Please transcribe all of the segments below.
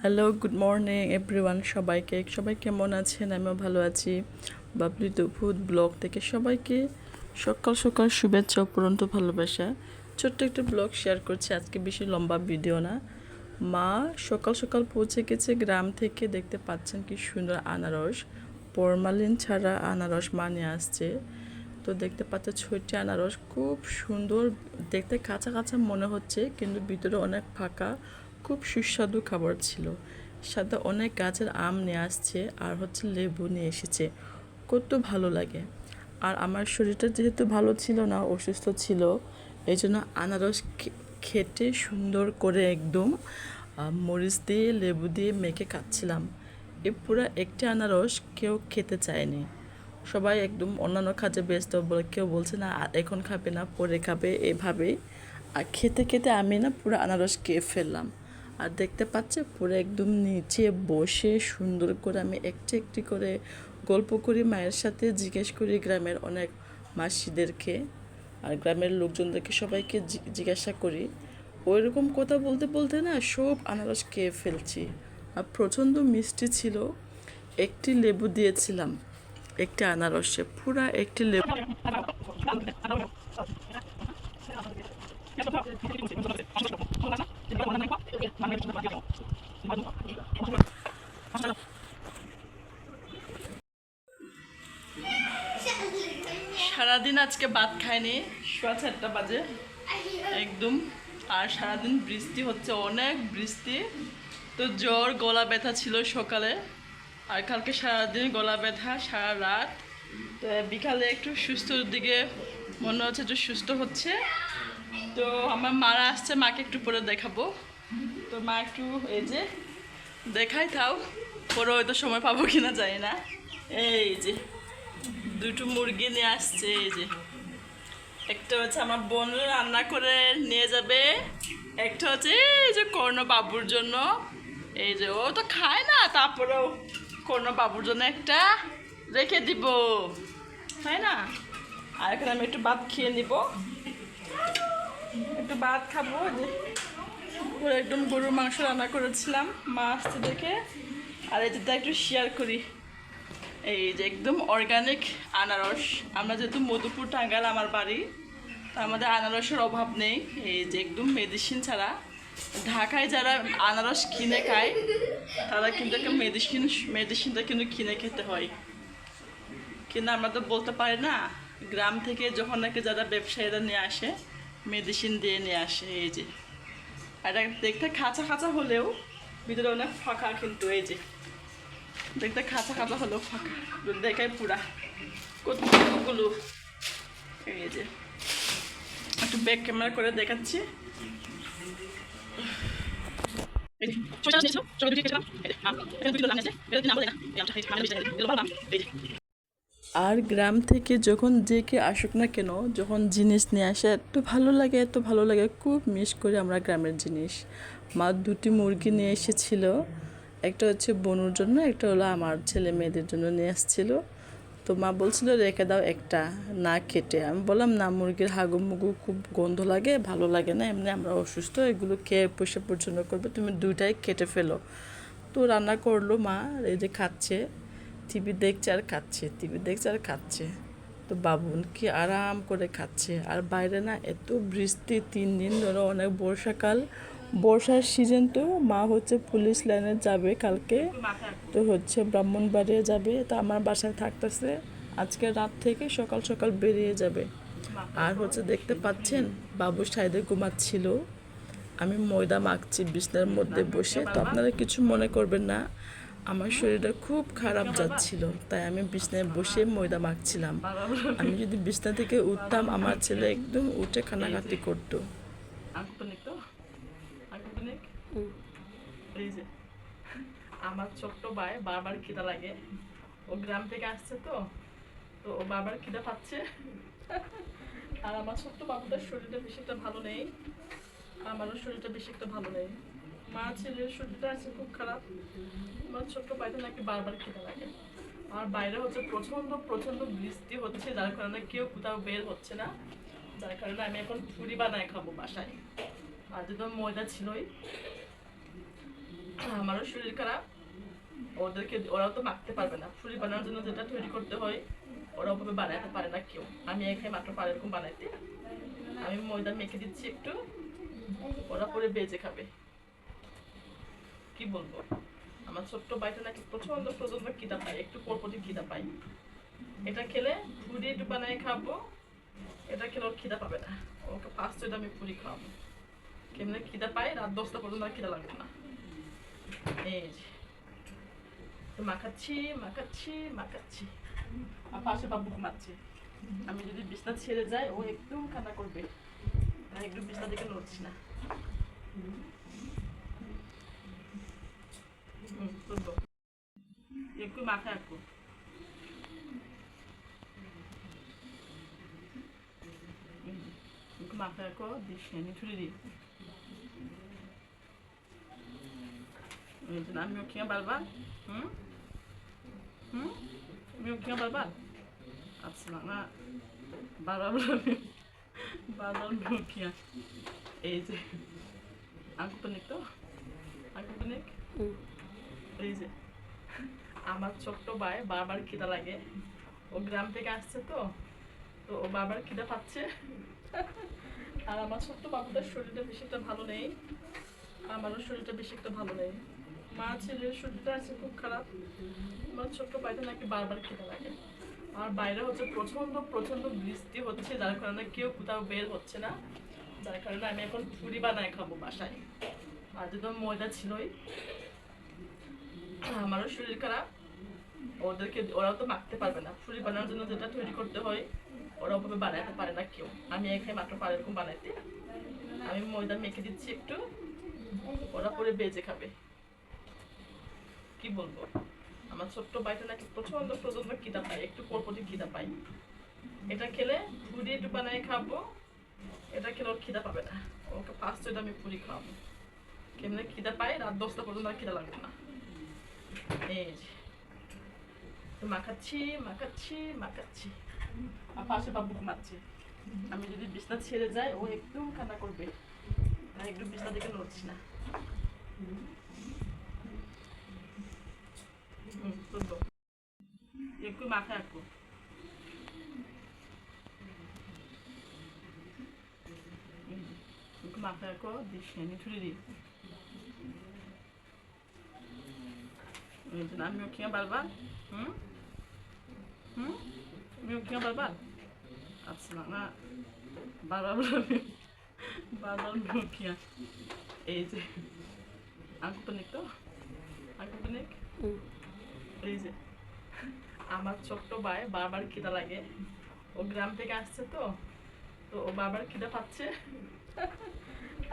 Hello good morning everyone সবাইকে, সবাই কেমন আছেন? আমিও ভালো আছি। বাবলি ফুড ব্লগ থেকে সবাইকে সকাল সকাল শুভেচ্ছা উপরন্ত ভালোবাসা। ছোট্ট একটা ব্লগ শেয়ার করছি। আজকে বেশি লম্বা ভিডিও না। মা সকাল সকাল পৌঁছে গেছে গ্রাম থেকে। দেখতে পাচ্ছেন কি সুন্দর আনারস। ফরমালিন ছাড়া আনারস মা নিয়ে আসছে। তো দেখতে পাচ্ছে ছয়টি আনারস। খুব সুন্দর। দেখতে কাঁচা কাঁচা মনে হচ্ছে, কিন্তু ভিতরে অনেক ফাঁকা। খুব সুস্বাদু খাবার ছিল। সাথে অনেক গাছের আম নিয়ে আসছে আর হচ্ছে লেবু নিয়ে এসেছে। কত ভালো লাগে। আর আমার শরীরটা যেহেতু ভালো ছিল না, অসুস্থ ছিল এই জন্য আনারস খে- খেতে সুন্দর করে একদম মরিচ দিয়ে, লেবু দিয়ে মেখে খাচ্ছিলাম। এ পুরো একটি আনারস কেউ খেতে চায়নি। সবাই একদম অন্যান্য কাজে ব্যস্ত, বলে কেউ বলছে না এখন খাবে না, পরে খাবে। এভাবেই। আর খেতে খেতে আমি না পুরো আনারস খেয়ে ফেললাম। আর দেখতে পাচ্ছে পুরো একদম নিচে বসে সুন্দর করে আমি একটি একটি করে গল্প করি, মায়ের সাথে জিজ্ঞেস করি গ্রামের অনেক মাসিদেরকে আর গ্রামের লোকজনদেরকে সবাইকে জিজ্ঞাসা করি। ওইরকম কথা বলতে বলতে না সব আনারস খেয়ে ফেলছি। আর প্রচণ্ড মিষ্টি ছিল। একটি লেবু দিয়েছিলাম, একটি আনারসে, পুরা একটি লেবু। সারাদিন আজকে ভাত খাইনি, সোয়া চারটা বাজে। একদম, আর সারাদিন বৃষ্টি হচ্ছে, অনেক বৃষ্টি। তো জ্বর, গলা ব্যথা ছিল সকালে, আর কালকে সারাদিন গলা ব্যথা সারা রাত। তো বিকালে একটু সুস্থর দিকে, মনে হচ্ছে একটু সুস্থ হচ্ছে। তো আমার মারা আসছে, মাকে একটু পরে দেখাবো। তো মা একটু এই যে দেখাই থাও পরে হয়তো সময় পাবো কিনা জানি না। এই যে দুটো মুরগি নিয়ে আসছে, এই যে। একটা হচ্ছে আমার বোন রান্না করে নিয়ে যাবে, একটা হচ্ছে এই যে কর্ণ বাবুর জন্য। এই যে ও তো খায় না, তারপরেও কর্ণ বাবুর জন্য একটা রেখে দিব। তাই না? আর এখন আমি একটু ভাত খেয়ে নিব। একটু ভাত খাব যে পুরো একদম গরুর মাংস রান্না করেছিলাম, মা আসতে দেখে, আর এটা একটু শেয়ার করি। এই যে একদম অর্গানিক আনারস। আমরা যেহেতু মধুপুর টাঙ্গাল আমার বাড়ি তো আমাদের আনারসের অভাব নেই। এই যে একদম মেডিসিন ছাড়া। ঢাকায় যারা আনারস কিনে খায়, তারা কিন্তু একটা মেডিসিন মেডিসিনটা কিন্তু কিনে খেতে হয়। কিন্তু আমরা তো বলতে পারি না, গ্রাম থেকে যখন নাকি যারা ব্যবসায়ীরা নিয়ে আসে মেডিসিন দিয়ে নিয়ে আসে, এই যে। আর দেখতে খাঁচা খাঁচা হলেও ভিতরে অনেক ফাঁকা কিন্তু, এই যে। দেখতে খাঁচা খাঁচা হলেও ফাঁকা দেখাই পুরা। কতগুলো, এই যে। একটু ব্যাক ক্যামেরা করে দেখাচ্ছি। এই যে। আর গ্রাম থেকে যখন যে কে আসুক না কেন, যখন জিনিস নিয়ে আসে, এত ভালো লাগে, এত ভালো লাগে, খুব মিস করি আমরা গ্রামের জিনিস। মা দুটি মুরগি নিয়ে এসেছিল, একটা হচ্ছে বনুর জন্য, একটা হলো আমার ছেলে মেয়েদের জন্য নিয়ে আসছিল। তো মা বলছিল, রেখে দাও একটা, না কেটে। আমি বললাম, না, মুরগির হাগু মুগু খুব গন্ধ লাগে, ভালো লাগে না, এমনি আমরা অসুস্থ, এগুলো খেয়ে পুষে পর্যন্ত করবে, তুমি দুইটাই কেটে ফেলো। তো রান্না করল মা, এই যে খাচ্ছে। টিভি দেখছে আর খাচ্ছে, টিভি দেখছে আর খাচ্ছে। তো বাবুন কি আরাম করে খাচ্ছে। আর বাইরে না এত বৃষ্টি, তিন দিন ধরে অনেক বর্ষাকাল। বর্ষার সিজন তো মা হচ্ছে পুলিশ লাইনে যাবে কালকে। তো হচ্ছে ব্রাহ্মণবাড়িয়া যাবে। তো আমার বাসায় থাকতেছে। আজকে রাত থেকে সকাল সকাল বেরিয়ে যাবে। আর হচ্ছে দেখতে পাচ্ছেন, বাবু সাইডে ঘুমাচ্ছিল। আমি ময়দা মাখছি বিছনার মধ্যে বসে। তো আপনারা কিছু মনে করবেন না। আমার শরীরটা খুব খারাপ যাচ্ছিল, তাই আমি বিছনায় বসে ময়দা মাখছিলাম। আমি যদি বিছনা থেকে উঠতাম, আমার ছেলে একদম উঠে কান্নাকাটি করতো। আমার ছোট্ট ভাই বারবার খিদা লাগে। ও গ্রাম থেকে আসছে তো তো ও বারবার খিদা পাচ্ছে। আর আমার ছোট্ট বাবুটার শরীরটা বেশি একটা ভালো নেই। আমারও শরীরটা বেশি একটা ভালো নেই। মা ছেলের শরীরটা আছে খুব খারাপ। আমার ছোট্ট ভাইটা নাকি বারবার খিদা লাগে। আর বাইরে হচ্ছে প্রচণ্ড প্রচণ্ড বৃষ্টি হচ্ছে, যার কারণে কেউ কোথাও বের হচ্ছে না। যার কারণে আমি এখন পুরি বানায় খাব বাসায়। আর যদি ময়দা ছিলই, আমারও শরীর খারাপ। ওদেরকে, ওরাও তো মাখতে পারবে না। ফুরি বানানোর জন্য যেটা তৈরি করতে হয়, ওরা ওভাবে বানাতে পারে না কেউ। আমি এখানে মাত্র পারে এরকম বানাইতে। আমি ময়দা মেখে দিচ্ছি একটু, ওরা পরে বেজে খাবে। কি বলব? আমার ছোট্ট বাইটা নাকি প্রচণ্ড প্রচণ্ড খিদা পায়, একটু পরপরই খিদা পাই এটা খেলে ফুরি একটু বানায় খাব, এটা খেলে ওর খিদা পাবে না। ওকে ফার্স্ট এটা আমি পুরি খাওয়াবো। কেমনে খিদা পাই রাত দশটা পর্যন্ত আর খিদা লাগবে না। এই যে। মাখাচ্ছি মাখাচ্ছি মাখাচ্ছি। আর পাশে বাবু ঘুমাচ্ছে। আমি যদি বিছনা ছেড়ে যাই, ও একদম কান্না করবে। একটু বিছনা দিকে নড়ছি না হুম তুলবো একটু মাখা একটু একটু মাখা একটু দিস আমি ছুরি দিই Então, a minhoquinha balbal? Hum? Hum? Minhoquinha balbal? আচ্ছা না বারবার বারবার মিউকিয়া এই যে আঙ্কুপনিক তো আঙ্কুপনিক এই যে আমার ছোট্ট ভাই বারবার খিদা লাগে। ও গ্রাম থেকে আসছে তো তো ও বারবার খিদা পাচ্ছে। আর আমার ছোট্ট বাবুটার শরীরটা বেশি একটা ভালো নেই। আমারও শরীরটা বেশি একটা ভালো নেই। মা ছেলের শরীরটা আছে খুব খারাপ। আমার ছোট্ট ভাইটা নাকি বারবার খেতে লাগে। আর বাইরে হচ্ছে প্রচণ্ড প্রচণ্ড বৃষ্টি হচ্ছে, যার কারণে কেউ কোথাও বের হচ্ছে না। যার কারণে আমি এখন পুরি বানায় খাব বাসায়। আর যদি ময়দা ছিলই আমারও শরীর খারাপ। ওদেরকে, ওরাও তো মাখতে পারবে না। ফুরি বানানোর জন্য যেটা তৈরি করতে হয়, ওরা ওভাবে বানাতে পারে না কেউ। আমি এখানে মাত্র পারে এরকম বানাইতে। আমি ময়দা মেখে দিচ্ছি একটু। ওরা পরে বেজে খাবে। কি বলব? আমার ছোট্ট বাইটা নাকি প্রচণ্ড প্রচণ্ড খিদা পায়, একটু পরপরই খিদা পাই এটা খেলে পুরি একটু বানায় খাব। এটা খেলে ওর খিদা পাবে না। ওকে ফার্স্ট এটা আমি পুরি খাওয়াবো। কেমনে খিদা পাই রাত দশটা পর্যন্ত আর খিদা লাগবে না। এই তো মাখাচ্ছি মাখাচ্ছি মাখাচ্ছি আর পাশে বাবু ঘুমাচ্ছে আমি যদি বিছনা ছেড়ে যাই ও একদম কান্না করবে না একটু বিছনা দিকে নড়ছি না। একটু মাখা একটু মাখা একটু দিস আমি ছুরি দিই এই যে আমি ওকে বারবার হুম হুম আমি ওকে বারবার আচ্ছা না বারবার বলে বারবার মুখিয়া এই যে আঙ্কুপনিক তো আঙ্কুপনিক এই যে আমার ছোট্ট ভাই বারবার খিদা লাগে ও গ্রাম থেকে আসছে তো তো ও বারবার খিদা পাচ্ছে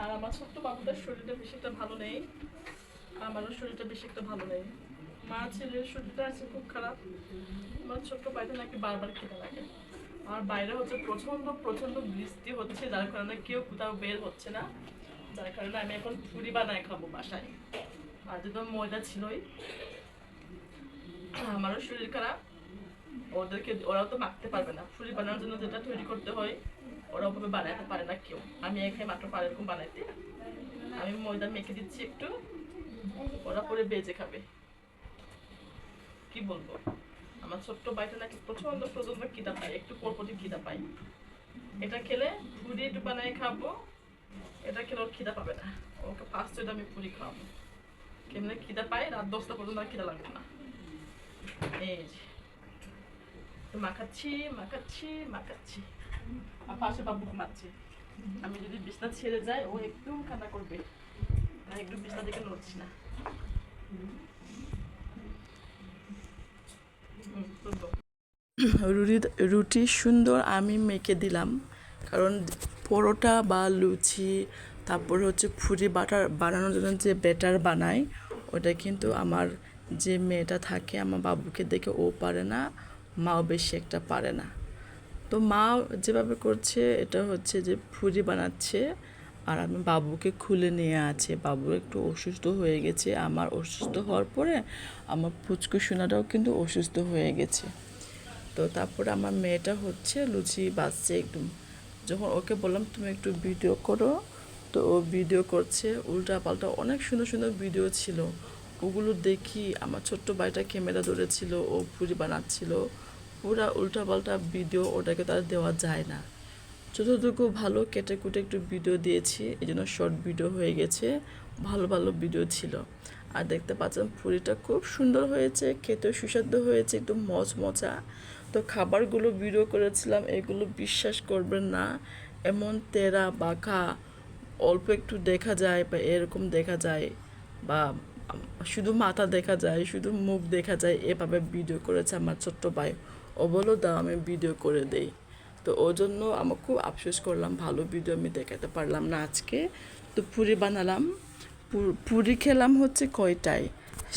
আর আমার ছোট্ট বাবুটার শরীরটা বেশি একটা ভালো নেই আমারও শরীরটা বেশি একটা ভালো নেই মা ছেলের শরীরটা আছে, খুব খারাপ। আমার ছোট্ট ভাইটা নাকি বারবার খিদা লাগে। আর বাইরে হচ্ছে প্রচণ্ড প্রচণ্ড বৃষ্টি হচ্ছে, যার কারণে কেউ কোথাও বের হচ্ছে না। যার কারণে আমি এখন পুরি বানায় খাব বাসায়। আর যদি ময়দা ছিলই, আমারও শরীর খারাপ। ওদেরকে, ওরাও তো মাখতে পারবে না। ফুরি বানানোর জন্য যেটা তৈরি করতে হয়, ওরা ওভাবে বানাতে পারে না কেউ। আমি এখানে মাত্র পারে এরকম বানাইতে। আমি ময়দা মেখে দিচ্ছি একটু, ওরা পরে বেজে খাবে। কি বলব? আমার ছোট্ট বাইটা নাকি প্রচণ্ড প্রচণ্ড খিদা পায়, একটু পরপরই খিদা পাই এটা খেলে পুরি একটু বানায় খাব, এটা খেলে ওর খিদা পাবে না। ওকে ফার্স্ট এটা আমি পুরি খাওয়াবো। কেমনে খিদা পাই রাত দশটা পর্যন্ত আর খিদা লাগবে না। এই মাখাচ্ছি মাখাচ্ছি মাখাচ্ছি। আর পাশে বাবু ঘুমাচ্ছে। আমি যদি বিছনা ছেড়ে যাই, ও একদম কান্না করবে। একটু বিছনা দিকে নড়ছি না হুম, তুলবো। রুটি রুটি সুন্দর আমি মেখে দিলাম। কারণ পরোটা বা লুচি, তারপর হচ্ছে ফুরি বাটার বানানোর জন্য যে ব্যাটার বানাই, ওটা কিন্তু আমার যে মেয়েটা থাকে, আমার বাবুকে দেখে ও পারে না, মাও বেশি একটা পারে না। তো মা যেভাবে করছে, এটা হচ্ছে যে ফুরি বানাচ্ছে, আর আমি বাবুকে খুলে নিয়ে আছে। বাবু একটু অসুস্থ হয়ে গেছে, আমার অসুস্থ হওয়ার পরে আমার পুচকু সোনাটাও কিন্তু অসুস্থ হয়ে গেছে। তো তারপরে আমার মেয়েটা হচ্ছে লুচি বাজছে একদম যখন ওকে বললাম, তুমি একটু ভিডিও করো। তো ও ভিডিও করছে উল্টা পাল্টা অনেক সুন্দর সুন্দর ভিডিও ছিল। ওগুলো দেখি আমার ছোট্ট ভাইটা ক্যামেরা ধরেছিল, ও পুরি বানাচ্ছিল। পুরা উল্টাপাল্টা ভিডিও ওটাকে তার দেওয়া যায় না। যতটুকু ভালো কেটে কুটে একটু ভিডিও দিয়েছি, এই জন্য শর্ট ভিডিও হয়ে গেছে, ভালো ভালো ভিডিও ছিল। আর দেখতে পাচ্ছেন পুরিটা খুব সুন্দর হয়েছে খেতে সুস্বাদু হয়েছে একটু মচমচা। তো খাবারগুলো ভিডিও করেছিলাম, এগুলো বিশ্বাস করবেন না। এমন তেরা বাঁকা অল্প একটু দেখা যায় বা এরকম দেখা যায় বা শুধু মাথা দেখা যায়, শুধু মুখ দেখা যায়, এভাবে ভিডিও করেছে আমার ছোট্ট ভাই। ও বলো দাও, আমি ভিডিও করে দেই। তো ওই জন্য আমার খুব আফসোস করলাম, ভালো ভিডিও আমি দেখাতে পারলাম না আজকে। তো পুরি বানালাম। পুরি খেলাম হচ্ছে কয়টায়?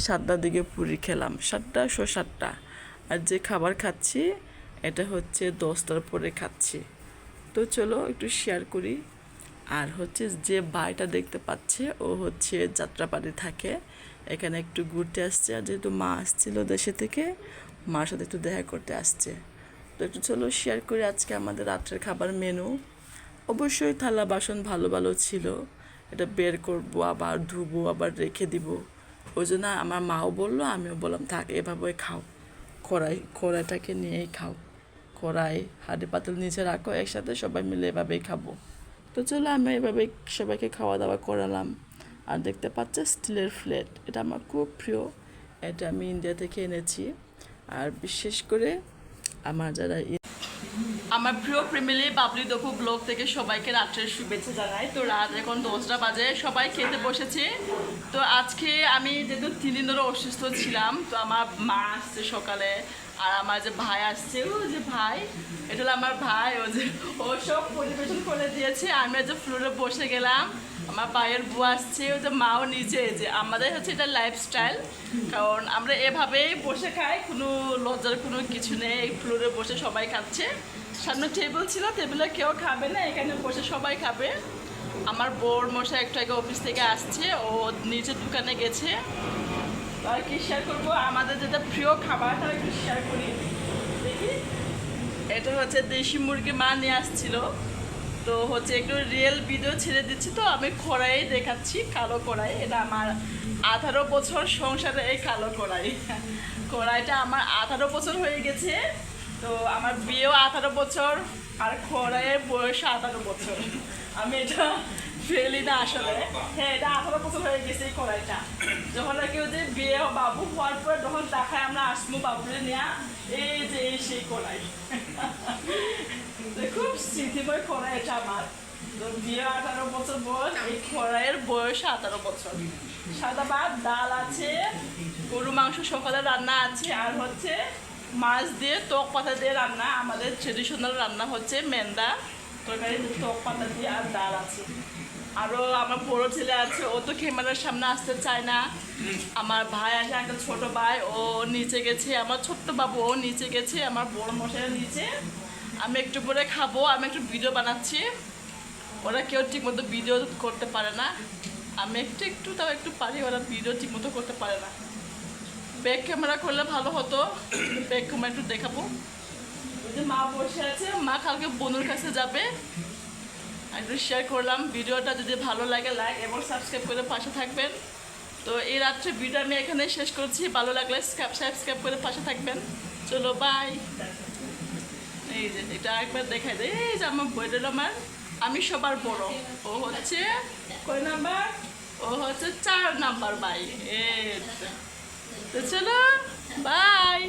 সাতটার দিকে পুরি খেলাম। সাতটা শো সাতটা। আর যে খাবার খাচ্ছি, এটা হচ্ছে দশটার পরে খাচ্ছি। তো চলো একটু শেয়ার করি। আর হচ্ছে যে ভাইটা দেখতে পাচ্ছে, ও হচ্ছে যাত্রাবাড়ি থাকে। এখানে একটু ঘুরতে আসছে, আর যেহেতু মা আসছিল দেশে থেকে, মার সাথে একটু দেখা করতে আসছে। তো একটু চলো শেয়ার করি আজকে আমাদের রাত্রের খাবার মেনু অবশ্যই থালা বাসন ভালো ভালো ছিল। এটা বের করব, আবার ধুবো, আবার রেখে দিব। ওই জন্য আমার মাও বলল, আমিও বললাম, থাক, এভাবে খাও। কড়াই, কড়াইটাকে নিয়েই খাও। কড়াই, হাঁড়ি পাতিল নিচে রাখো, একসাথে সবাই মিলে এভাবেই খাব। তো চলো আমি এভাবে সবাইকে খাওয়া দাওয়া করালাম। আর দেখতে পাচ্ছে স্টিলের ফ্লেট এটা আমার খুব প্রিয়। এটা আমি ইন্ডিয়া থেকে এনেছি। আর বিশেষ করে আমার যারা আমার প্রিয় ফ্যামিলি বাবলি দপু ব্লগ থেকে সবাইকে রাত্রের শুভেচ্ছা জানাই। তো রাত এখন দশটা বাজে, সবাই খেতে বসেছে। তো আজকে আমি যেহেতু তিন দিন ধরে অসুস্থ ছিলাম, তো আমার মা আসছে সকালে, আর আমার যে ভাই আসছে, ও যে ভাই, এটা হলো আমার ভাই, ও যে, ও সব পরিবেশন করে দিয়েছে। আমি যে ফ্লোরে বসে গেলাম, আমার ভাইয়ের বউ আসছে, ও যে মাও নিজে যে আমাদের হচ্ছে এটা লাইফস্টাইল কারণ আমরা এভাবেই বসে খাই, কোনো লজ্জার কোনো কিছু নেই ফ্লোরে বসে সবাই খাচ্ছে। সামনে টেবিল ছিল টেবিলে কেউ খাবে না, এখানে বসে সবাই খাবে। আমার বোর মশাই একটু আগে অফিস থেকে আসছে, ও নিচে দোকানে গেছে। আর কি শেয়ার করব? আমাদের যেটা প্রিয় খাবার তারা একটু শেয়ার করি। দেখি। এটা হচ্ছে দেশি মুরগি মা নিয়ে আসছিল। তো হচ্ছে একটু রিয়েল ভিডিও ছেড়ে দিচ্ছি তো, আমি কড়াই দেখাচ্ছি কালো কড়াই। এটা আমার আঠারো বছর সংসারে এই কালো কড়াই। কড়াইটা আমার আঠারো বছর হয়ে গেছে। তো আমার বিয়েও আঠারো বছর, আর কড়াইয়ের বয়স আঠারো বছর। আমি এটা ফেলি না আসলে। হ্যাঁ এটা আঠারো বছর হয়ে গেছে এই কড়াইটা যখন আর কেউ যে বিয়ে বাবু হওয়ার পর যখন দেখায় আমরা আসমু বাবুরে নেয়া, এই যে এই সেই তো খুব স্মৃতিময় কড়াই এটা আমার। বিয়ে আঠারো বছর বয়স, এই কড়াইয়ের বয়স আঠারো বছর। সাদা ভাত, ডাল আছে, গরু, মাংস, সকালে রান্না আছে, আর হচ্ছে মাছ দিয়ে টক পাতা দিয়ে রান্না, আমাদের ট্রেডিশনাল রান্না হচ্ছে মেন্দা তরকারি টক পাতা দিয়ে আর ডাল আছে। আরও আমার বড় ছেলে আছে, ও তো ক্যামেরার সামনে আসতে চায় না। আমার ভাই আছে, একটা ছোট ভাই, ও নিচে গেছে, আমার ছোট্ট বাবু, ও নিচে গেছে, আমার বড় মশাই নিচে। আমি একটু পরে খাব, আমি একটু ভিডিও বানাচ্ছি। ওরা কেউ ঠিকমতো ভিডিও করতে পারে না। আমি একটু একটু তাও একটু পারি, ওরা ভিডিও ঠিকমতো করতে পারে না। ব্যাক ক্যামেরা করলে ভালো হতো। ব্যাক ক্যামেরা একটু দেখাবো। যে মা বসে আছে। মা কালকে বনুর কাছে যাবে। একটু শেয়ার করলাম। ভিডিওটা যদি ভালো লাগে লাইক এবং সাবস্ক্রাইব করে পাশে থাকবেন। তো এই রাত্রে ভিডিও আমি এখানে শেষ করছি। ভালো লাগলে সাবস্ক্রাইব করে পাশে থাকবেন। চলো বাই এই যে এটা একবার দেখাই দেয় এই যে আমার বইটা আমার। আমি সবার বড়। ও হচ্ছে কয় নাম্বার? ও হচ্ছে চার নাম্বার বাই এই। তো চলো বাই